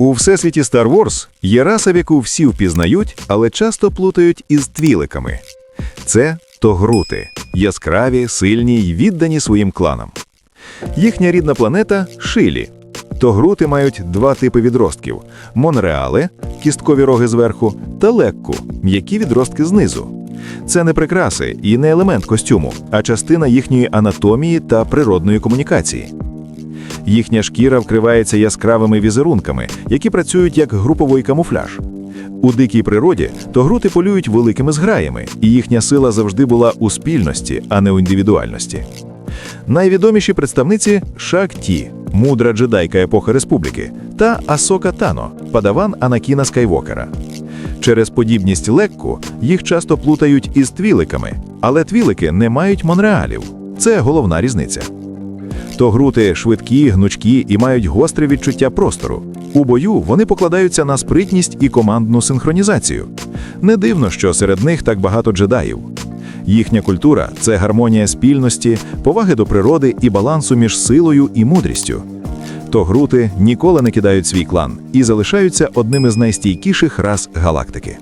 У всесвіті Star Wars є раса, яку всі впізнають, але часто плутають із твіликами. Це тогрути, яскраві, сильні й віддані своїм кланам. Їхня рідна планета Шилі. Тогрути мають два типи відростків: монреали, кісткові роги зверху, та лекку, м'які відростки знизу. Це не прикраси і не елемент костюму, а частина їхньої анатомії та природної комунікації. Їхня шкіра вкривається яскравими візерунками, які працюють як груповий камуфляж. У дикій природі тогрути полюють великими зграями, і їхня сила завжди була у спільності, а не у індивідуальності. Найвідоміші представниці Шак-Ті, мудра джедайка епохи республіки, та Асока Тано, падаван Анакіна Скайвокера. Через подібність лекку їх часто плутають із твіликами, але твілики не мають монреалів. Це головна різниця. Тогрути швидкі, гнучкі і мають гостре відчуття простору. У бою вони покладаються на спритність і командну синхронізацію. Не дивно, що серед них так багато джедаїв. Їхня культура це гармонія спільності, поваги до природи і балансу між силою і мудрістю. Тогрути ніколи не кидають свій клан і залишаються одними з найстійкіших рас галактики.